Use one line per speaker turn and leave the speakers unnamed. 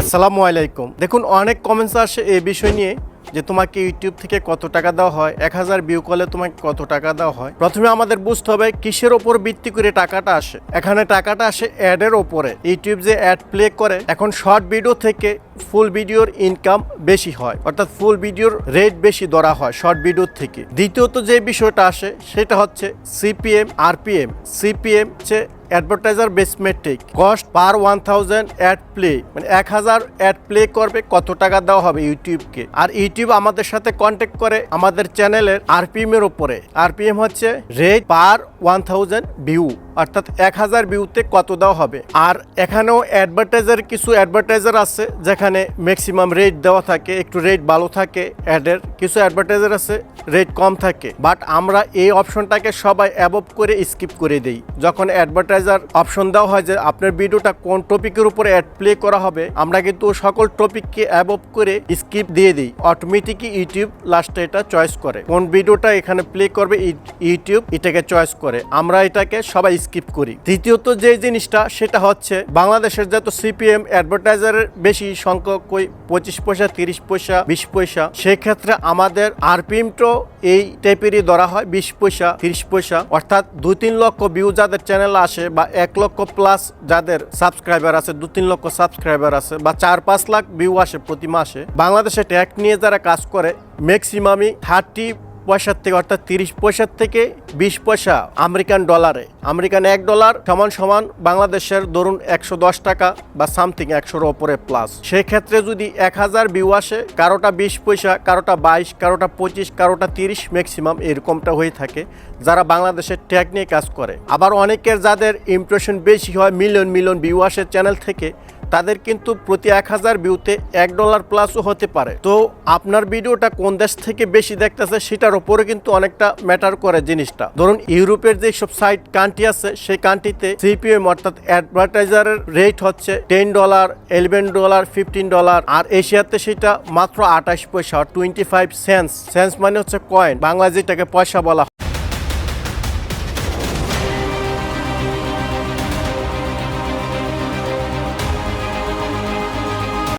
আসসালামু আলাইকুম। দেখুন, অনেক কমেন্টস আসে এই বিষয় নিয়ে যে তোমাকে ইউটিউব থেকে কত টাকা দেওয়া হয়, এক হাজার ভিউ কলে তোমাকে কত টাকা দেওয়া হয়। প্রথমে আমাদের বুঝতে হবে কিসের ওপর ভিত্তি করে টাকাটা আসে। এখানে টাকাটা আসে অ্যাডের ওপরে। ইউটিউব যে অ্যাড প্লে করে, এখন শর্ট ভিডিও থেকে ফুল ভিডিওর ইনকাম বেশি হয়, অর্থাৎ ফুল ভিডিওর রেট বেশি ধরা হয় শর্ট ভিডিওর থেকে। দ্বিতীয়ত যে বিষয়টা আসে, সেটা হচ্ছে সিপিএম আরপিএম সিপিএম হচ্ছে advertiser base metric cost per one thousand ad play মানে এক হাজার অ্যাড প্লে করবে, কত টাকা দেওয়া হবে ইউটিউবকে আর ইউটিউব আমাদের সাথে কন্ট্যাক্ট করে আমাদের চ্যানেলের আরপিএম এর উপরে। আরপিএম হচ্ছে rate per one thousand view অর্থাৎ এক হাজার ভিউতে কত দেওয়া হবে? আর এখানেও অ্যাডভার্টাইজার কিছু অ্যাডভার্টাইজার আছে, যেখানে ম্যাক্সিমাম রেট দেওয়া থাকে, একটু রেট ভালো থাকে অ্যাডের কিছু অ্যাডভার্টাইজার আছে রেট কম থাকে। বাট আমরা এই অপশনটাকে সবাই অ্যাবভ করে স্কিপ করে দিই। যখন অ্যাডভার্টাইজার অপশন দেওয়া হয় যে আপনার ভিডিওটা কোন টপিকের উপরে অ্যাড প্লে করা হবে, আমরা কিন্তু সকল টপিককে অ্যাবভ করে স্কিপ দিয়ে দিই। অটোমেটিকই ইউটিউব লাস্টে এটা চয়েস করে। কোন ভিডিওটা এখানে প্লে করবে ইউটিউব এটাকে চয়েস করে। আমরা এটাকে সবাই স্কিপ করি। তৃতীয়ত যে জিনিসটা, সেটা হচ্ছে বাংলাদেশের যত সিপিএম অ্যাডভার্টাইজারের বেশি সংখ্যক, ওই পঁচিশ পয়সা, তিরিশ পয়সা, বিশ পয়সা, সেক্ষেত্রে আমাদের আরপিএমটাও এই টাইপেরই ধরা হয়, বিশ পয়সা, তিরিশ পয়সা। অর্থাৎ দু তিন লক্ষ ভিউ যাদের চ্যানেল আসে বা এক লক্ষ প্লাস যাদের সাবস্ক্রাইবার আছে, দু তিন লক্ষ সাবস্ক্রাইবার আছে বা চার পাঁচ লাখ ভিউ আসে প্রতি মাসে, বাংলাদেশে ট্যাগ নিয়ে যারা কাজ করে ম্যাক্সিমামই থার্টি পয়সার থেকে, অর্থাৎ তিরিশ পয়সার থেকে বিশ পয়সা আমেরিকান ডলারে। আমেরিকান এক ডলার সমান সমান বাংলাদেশের ধরুন একশো দশ টাকা বা সামথিং একশোর ওপরে প্লাস সেক্ষেত্রে যদি এক হাজার ভিউ আসে, কারোটা বিশ পয়সা, কারোটা বাইশ, কারোটা পঁচিশ, কারোটা তিরিশ ম্যাক্সিমাম এরকমটা হয়ে থাকে, যারা বাংলাদেশের ট্যাগ নিয়ে কাজ করে। আবার অনেকের যাদের ইমপ্রেশন বেশি হয় মিলিয়ন মিলিয়ন ভিউ আসে চ্যানেল থেকে তাদের কিন্তু প্রতি এক হাজার ভিউতে এক ডলার প্লাসও হতে পারে। তো আপনার ভিডিওটা কোন দেশ থেকে বেশি দেখতেছে সেটার উপরে কিন্তু অনেকটা ম্যাটার করে জিনিসটা। ধরুন, ইউরোপের যে সব সাইট কান্ট্রি আছে, সেই কান্ট্রিতে সিপিএম অর্থাৎ অ্যাডভার্টাইজারের রেট হচ্ছে ten dollar eleven dollar fifteen dollar আর এশিয়াতে সেটা মাত্র আঠাশ পয়সা টোয়েন্টি ফাইভ সেন্স সেন্স মানে হচ্ছে কয়েন বাংলা যেটাকে পয়সা বলা